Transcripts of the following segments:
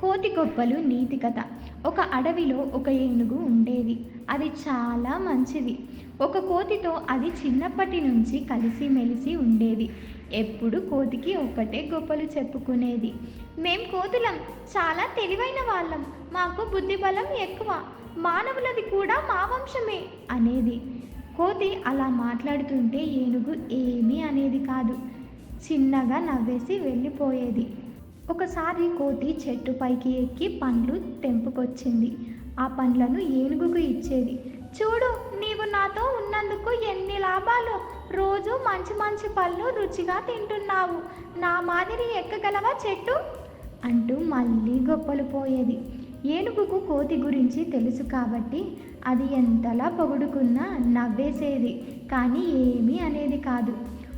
కోతి గొప్పలు నీతి కథ. ఒక అడవిలో ఒక ఏనుగు ఉండేది. అది చాలా మంచిది. ఒక కోతితో అది చిన్నప్పటి నుంచి కలిసిమెలిసి ఉండేది. ఎప్పుడు కోతికి ఒకటే గొప్పలు చెప్పుకునేది. మేం కోతులం చాలా తెలివైన వాళ్ళం. మాకు బుద్ధిబలం ఎక్కువ. మానవులది కూడా మా వంశమే అనేది. కోతి అలా మాట్లాడుతుంటే ఏనుగు ఏమీ అనేది కాదు. చిన్నగా నవ్వేసి వెళ్ళిపోయేది. ఒకసారి కోతి చెట్టు పైకి ఎక్కి పండ్లు తెంపుకొచ్చింది. ఆ పండ్లను ఏనుగుకు ఇచ్చేది. చూడు నీవు నాతో ఉన్నందుకు ఎన్ని లాభాలు. రోజు మంచి మంచి పళ్ళు రుచిగా తింటున్నావు. నా మాదిరి ఎక్కగలవా చెట్టు? అంటూ మళ్ళీ గొప్పలు పోయేది. ఏనుగుకు కోతి గురించి తెలుసు కాబట్టి అది ఎంతలా పొగుడుకున్నా నవ్వేసేది. కానీ ఏమీ అనేది కాదు.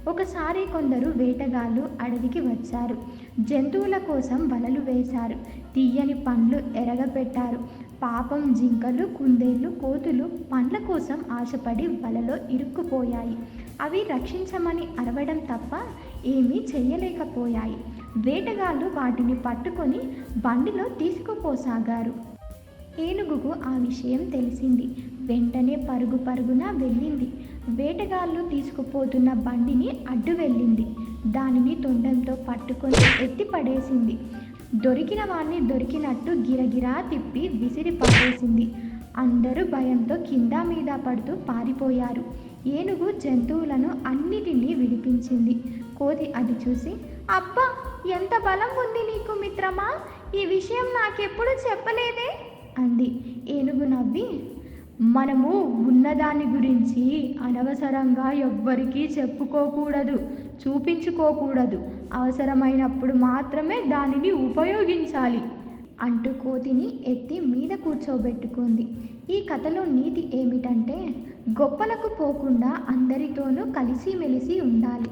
ఒకసారి కొందరు వేటగాళ్ళు అడవికి వచ్చారు. జంతువుల కోసం వలలు వేశారు. తీయని పండ్లు ఎరగబెట్టారు. పాపం జింకలు కుందేళ్ళు కోతులు పండ్ల కోసం ఆశపడి వలలో ఇరుక్కుపోయాయి. అవి రక్షించమని అరవడం తప్ప ఏమీ చేయలేకపోయాయి. వేటగాళ్ళు వాటిని పట్టుకొని బండిలో తీసుకుపోసాగారు. ఏనుగుకు ఆ విషయం తెలిసింది. వెంటనే పరుగు పరుగున వెళ్ళింది. వేటగాళ్ళు తీసుకుపోతున్న బండిని అడ్డు వెళ్ళింది. దానిని తొండంతో పట్టుకొని ఎత్తి పడేసింది. దొరికిన వాణ్ణి దొరికినట్టు గిరగిరా తిప్పి విసిరి పడేసింది. అందరూ భయంతో కింద మీద పడుతూ పారిపోయారు. ఏనుగు జంతువులను అన్నిటినీ విడిపించింది. కోతి అది చూసి అబ్బా ఎంత బలం ఉంది నీకు మిత్రమా? ఈ విషయం నాకెప్పుడు చెప్పలేదే? అంది. ఏనుగు నవ్వి మనము ఉన్నదాని గురించి అనవసరంగా ఎవ్వరికీ చెప్పుకోకూడదు చూపించుకోకూడదు. అవసరమైనప్పుడు మాత్రమే దానిని ఉపయోగించాలి. అంటూ కోతిని ఎత్తి మీద కూర్చోబెట్టుకుంది. ఈ కథలో నీతి ఏమిటంటే గొప్పలకు పోకుండా అందరితోనూ కలిసిమెలిసి ఉండాలి.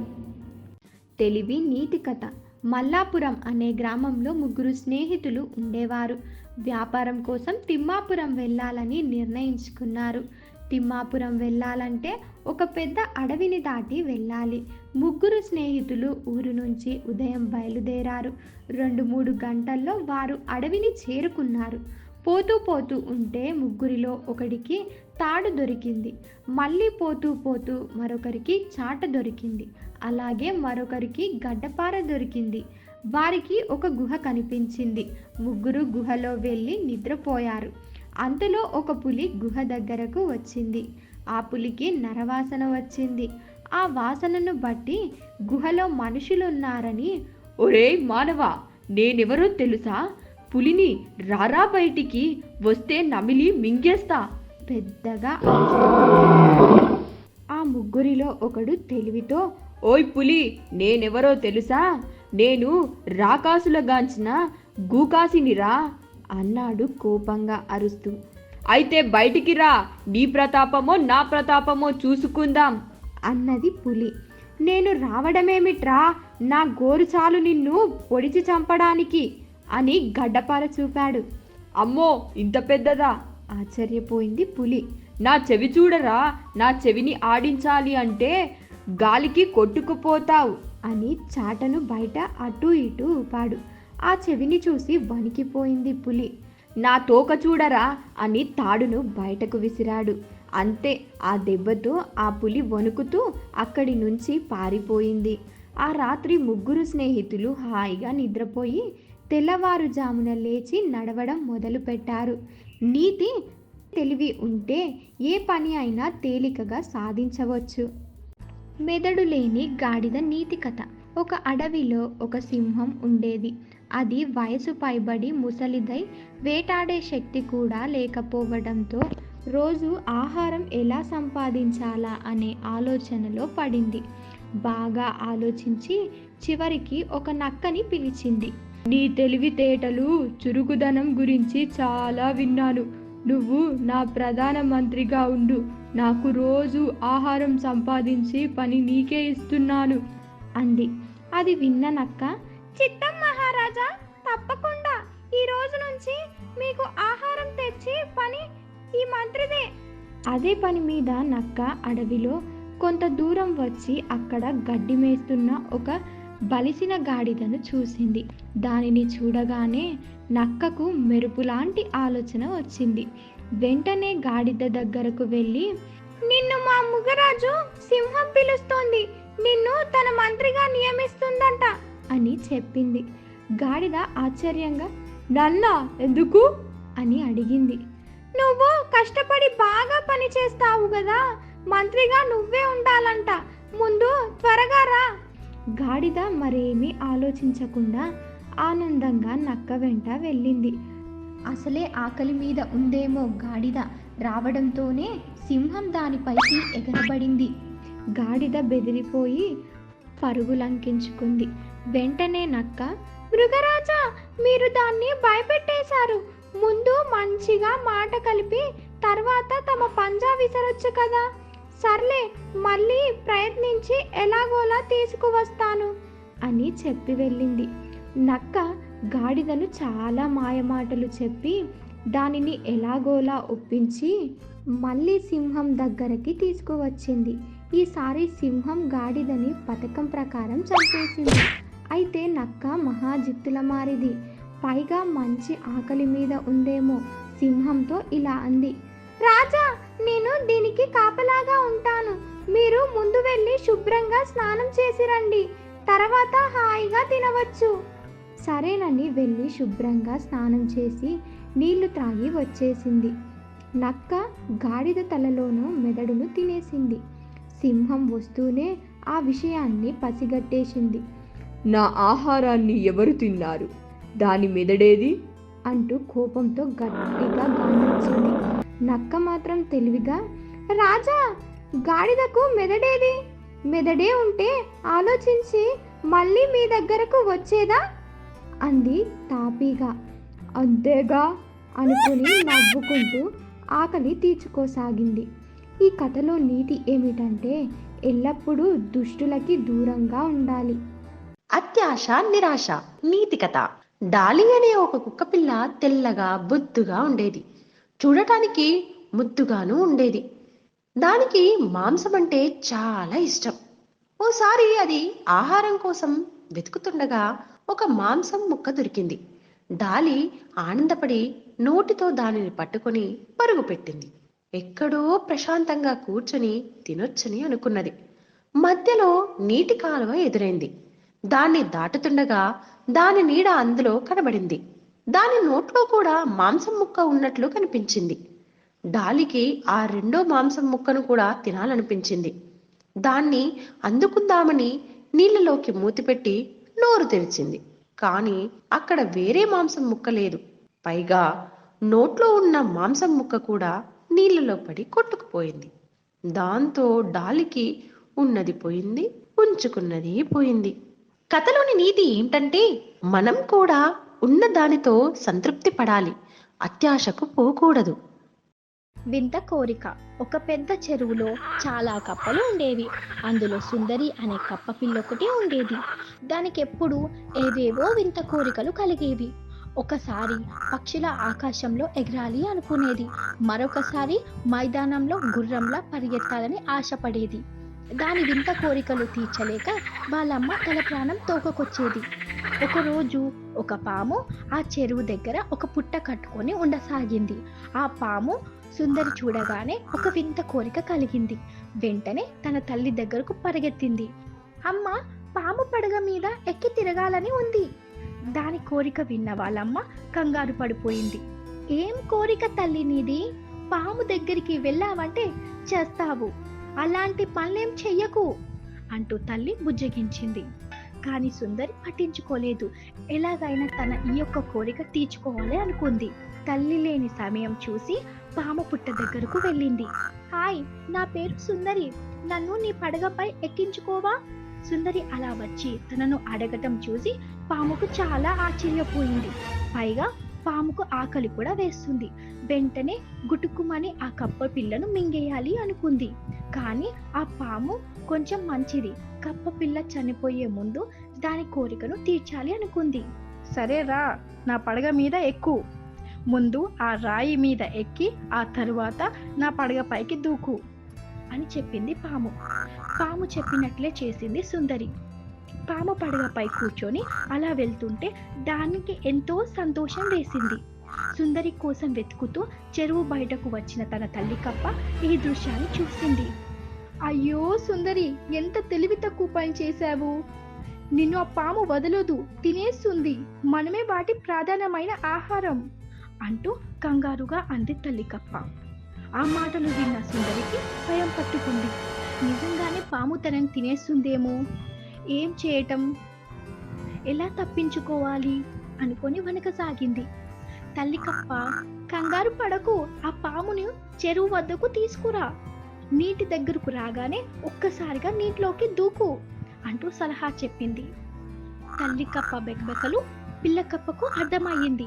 తెలివి నీతి కథ. మల్లాపురం అనే గ్రామంలో ముగ్గురు స్నేహితులు ఉండేవారు. వ్యాపారం కోసం తిమ్మాపురం వెళ్ళాలని నిర్ణయించుకున్నారు. తిమ్మాపురం వెళ్ళాలంటే ఒక పెద్ద అడవిని దాటి వెళ్ళాలి. ముగ్గురు స్నేహితులు ఊరు నుంచి ఉదయం బయలుదేరారు. రెండు మూడు గంటల్లో వారు అడవిని చేరుకున్నారు. పోతూ పోతూ ఉంటే ముగ్గురిలో ఒకడికి తాడు దొరికింది. మళ్ళీ పోతూ పోతూ మరొకరికి చాట దొరికింది. అలాగే మరొకరికి గడ్డపార దొరికింది. వారికి ఒక గుహ కనిపించింది. ముగ్గురు గుహలో వెళ్ళి నిద్రపోయారు. అంతలో ఒక పులి గుహ దగ్గరకు వచ్చింది. ఆ పులికి నరవాసన వచ్చింది. ఆ వాసనను బట్టి గుహలో మనుషులున్నారని ఒరే మానవ నేనెవరో తెలుసా? పులిని రారా బయటికి? వస్తే నమిలి మింగేస్తా పెద్దగా ఆ ముగ్గురిలో ఒకడు తెలివితో ఓయ్ పులి నేనెవరో తెలుసా? నేను రాకాసులగాంచిన గూకాసినిరా అన్నాడు కోపంగా అరుస్తూ. అయితే బయటికి రా నీ ప్రతాపమో నా ప్రతాపమో చూసుకుందాం అన్నది పులి. నేను రావడమేమిట్రా నా గోరు చాలు నిన్ను పొడిచి చంపడానికి అని గడ్డపార చూపాడు. అమ్మో ఇంత పెద్దదా? ఆశ్చర్యపోయింది పులి. నా చెవి చూడరా నా చెవిని ఆడించాలి అంటే గాలికి కొట్టుకుపోతావు. అని చాటను బయట అటూ ఇటూ ఊపాడు. ఆ చెవిని చూసి వణికిపోయింది పులి. నా తోక చూడరా అని తాడును బయటకు విసిరాడు. అంతే ఆ దెబ్బతో ఆ పులి వణుకుతూ అక్కడి నుంచి పారిపోయింది. ఆ రాత్రి ముగ్గురు స్నేహితులు హాయిగా నిద్రపోయి తెల్లవారుజామున లేచి నడవడం మొదలుపెట్టారు. నీతి తెలివి ఉంటే ఏ పని అయినా తేలికగా సాధించవచ్చు. మెదడు లేని గాడిద నీతి కథ. ఒక అడవిలో ఒక సింహం ఉండేది. అది వయసు పైబడి ముసలిదై వేటాడే శక్తి కూడా లేకపోవడంతో రోజు ఆహారం ఎలా సంపాదించాలా అనే ఆలోచనలో పడింది. బాగా ఆలోచించి చివరికి ఒక నక్కని పిలిచింది. నీ తెలివితేటలు చురుకుదనం గురించి చాలా విన్నాను. నువ్వు నా ప్రధానమంత్రిగా ఉండు. నాకు రోజు ఆహారం సంపాదించి పని నీకే ఇస్తున్నాను అంది. అది విన్న నక్క చిత్తం మహారాజా తప్పకుండా. ఈ రోజు నుంచి మీకు ఆహారం తెచ్చి పని ఈ మంత్రిదే. అదే పని మీద నక్క అడవిలో కొంత దూరం వచ్చి అక్కడ గడ్డి మేస్తున్న ఒక బలిసిన గాడిదను చూసింది. దానిని చూడగానే నక్కకు మెరుపులాంటి ఆలోచన వచ్చింది. వెంటనే గాడిద దగ్గరకు వెళ్ళి నిన్ను మా ముగరాజు సింహం పిలుస్తోంది. నిన్ను తన మంత్రిగా నియమిస్తుందంట అని చెప్పింది. గాడిద ఆశ్చర్యంగా నన్నా ఎందుకు? అని అడిగింది. నువ్వు కష్టపడి బాగా పని చేస్తావు కదా. మంత్రిగా నువ్వే ఉండాలంట. ముందు త్వరగా రా. గాడిద మరేమీ ఆలోచించకుండా ఆనందంగా నక్క వెంట వెళ్ళింది. అసలే ఆకలి మీద ఉందేమో గాడిద రావడంతోనే సింహం దానిపైకి ఎగరబడింది. గాడిద బెదిరిపోయి పరుగులంకించుకుంది వెంటనే నక్క మృగరాజా మీరు దాన్ని భయపెట్టేశారు. ముందు మంచిగా మాట కలిపి తర్వాత తమ పంజా విసరొచ్చు కదా. సర్లే మళ్ళీ ప్రయత్నించి ఎలాగోలా తీసుకువస్తాను అని చెప్పి వెళ్ళింది. నక్క గాడిదను చాలా మాయమాటలు చెప్పి దానిని ఎలాగోలా ఒప్పించి మళ్ళీ సింహం దగ్గరికి తీసుకువచ్చింది. ఈసారి సింహం గాడిదని పథకం ప్రకారం చంపేసింది. అయితే నక్క మహాజిత్తుల మారిది. పైగా మంచి ఆకలి మీద ఉందేమో సింహంతో ఇలా అంది. రాజా నేను దీనికి కాపలాగా ఉంటాను. మీరు ముందు వెళ్ళి శుభ్రంగా స్నానం చేసి రండి. తర్వాత హాయిగా తినవచ్చు. సరేనని వెళ్ళి శుభ్రంగా స్నానం చేసి నీళ్ళు త్రాగి వచ్చేసింది. నక్క గాడిద తలలోనూ మెదడును తినేసింది. సింహం వస్తూనే ఆ విషయాన్ని పసిగట్టేసింది. నా ఆహారాన్ని ఎవరు తిన్నారు? దాని మెదడేది? అంటూ కోపంతో గట్టిగా గాంధించింది. నక్క మాత్రం తెలివిగా రాజా గాడిదకు మెదడేది? మెదడే ఉంటే ఆలోచించి మళ్ళీ మీ దగ్గరకు వచ్చేదా? అంది తాపీగా. అంతేగా అనుకుని నవ్వుకుంటూ ఆకలి తీర్చుకోసాగింది. ఈ కథలో నీతి ఏమిటంటే ఎల్లప్పుడూ దుష్టులకి దూరంగా ఉండాలి. అత్యాశ నిరాశ నీతి కథ. డాలి అనే ఒక కుక్కపిల్ల తెల్లగా బొద్దుగా ఉండేది. చూడటానికి ముద్దుగాను ఉండేది. దానికి మాంసం అంటే చాలా ఇష్టం. ఓసారి అది ఆహారం కోసం వెతుకుతుండగా ఒక మాంసం ముక్క దొరికింది. డాలి ఆనందపడి నోటితో దానిని పట్టుకొని పరుగు పెట్టింది. ఎక్కడో ప్రశాంతంగా కూర్చొని తినొచ్చని అనుకున్నది. మధ్యలో నీటి కాలువ ఎదురైంది. దాన్ని దాటుతుండగా దాని నీడ అందులో కనబడింది. దాని నోట్లో కూడా మాంసం ముక్క ఉన్నట్లు కనిపించింది. డాలికి ఆ రెండో మాంసం ముక్కను కూడా తినాలనిపించింది. దాన్ని అందుకుందామని నీళ్ళలోకి మూతిపెట్టి నోరు తెరిచింది. కానీ అక్కడ వేరే మాంసం ముక్క లేదు. పైగా నోట్లో ఉన్న మాంసం ముక్క కూడా నీళ్ళలో పడి కొట్టుకుపోయింది. దాంతో డాలికి ఉన్నది పోయింది ఉంచుకున్నది పోయింది. కథలోని నీతి ఏంటంటే మనం కూడా ఉన్న దానితో సంతృప్తి పడాలి. అత్యాశకు పోకూడదు. వింత కోరిక. ఒక పెద్ద చెరువులో చాలా కప్పలు ఉండేవి. అందులో సుందరి అనే కప్ప పిల్ల ఒకటి ఉండేది. దానికి ఎప్పుడు ఏవేవో వింత కోరికలు కలిగేవి. ఒకసారి పక్షుల ఆకాశంలో ఎగరాలి అనుకునేది. మరొకసారి మైదానంలో గుర్రంలా పరిగెత్తాలని ఆశపడేది. దాని వింత కోరికలు తీర్చలేక వాళ్ళమ్మ తల ప్రాణం తోకకొచ్చేది. ఒకరోజు ఒక పాము ఆ చెరువు దగ్గర ఒక పుట్ట కట్టుకొని ఉండసాగింది. ఆ పాము సుందరి చూడగానే ఒక వింత కోరిక కలిగింది. వెంటనే తన తల్లి దగ్గరకు పరిగెత్తింది. అమ్మ పాము పడగ మీద ఎక్కి తిరగాలని ఉంది. దాని కోరిక విన్న వాళ్ళమ్మ కంగారు పడిపోయింది. ఏం కోరిక తల్లి నీది? పాము దగ్గరికి వెళ్ళావంటే చేస్తావు. అలాంటి పనులేం చెయ్యకు. అంటూ తల్లి బుజ్జగించింది. కానీ సుందరి పట్టించుకోలేదు. ఎలాగైనా తన ఈ యొక్క కోరిక తీర్చుకోవాలి అనుకుంది. తల్లి లేని సమయం చూసి పాము పుట్ట దగ్గరకు వెళ్ళింది. హాయ్ నా పేరు సుందరి. నన్ను నీ పడగపై ఎక్కించుకోవా? సుందరి అలా వచ్చి తనను అడగటం చూసి పాముకు చాలా ఆశ్చర్యపోయింది. పైగా పాముకు ఆకలి కూడా వేస్తుంది. వెంటనే గుటుకుమని ఆ కప్ప పిల్లను మింగేయాలి అనుకుంది. కానీ ఆ పాము కొంచెం మంచిది. కప్ప పిల్ల చనిపోయే ముందు దాని కోరికను తీర్చాలి అనుకుంది. సరే రా నా పడగ మీద ఎక్కు. ముందు ఆ రాయి మీద ఎక్కి ఆ తరువాత నా పడగ పైకి దూకు అని చెప్పింది పాము. పాము చెప్పినట్లే చేసింది సుందరి. పాము పడగపై కూర్చొని అలా వెళ్తుంటే దానికి ఎంతో సంతోషం వేసింది. సుందరి కోసం వెతుకుతూ చెరువు బయటకు వచ్చిన తన తల్లి కప్ప ఈ దృశ్యాన్ని చూసింది. అయ్యో సుందరి ఎంత తెలివి తక్కువ పని చేశావు. నిన్ను ఆ పాము వదలదు తినేస్తుంది. మనమే వాటి ప్రధానమైన ఆహారం అంటూ కంగారుగా అంది తల్లి కప్ప ఆ మాటలు విన్న సుందరికి భయం పట్టుకుంది. నిజంగానే పాము తనని తినేస్తుందేమో? ఏం చేయటం? ఎలా తప్పించుకోవాలి? అనుకొని వనకసాగింది తల్లి కప్ప కంగారు పడకు ఆ పామును చెరువు వద్దకు తీసుకురా. నీటి దగ్గరకు రాగానే ఒక్కసారిగా నీటిలోకి దూకు అంటూ సలహా చెప్పింది. తల్లి కప్ప బెకబెకలు పిల్ల కప్పకు అర్థమయ్యింది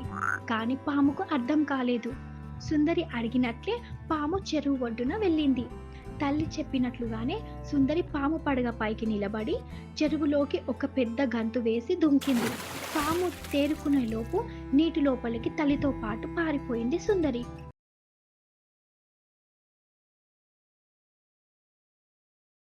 కానీ పాముకు అర్థం కాలేదు. సుందరి అడిగినట్లే పాము చెరువు ఒడ్డున వెళ్ళింది. తల్లి చెప్పినట్లుగానే సుందరి పాము పడగ పైకి నిలబడి చెరువులోకి ఒక పెద్ద గంతు వేసి దుంకింది. పాము తేరుకునే లోపు నీటి లోపలికి తల్లితో పాటు పారిపోయింది సుందరి.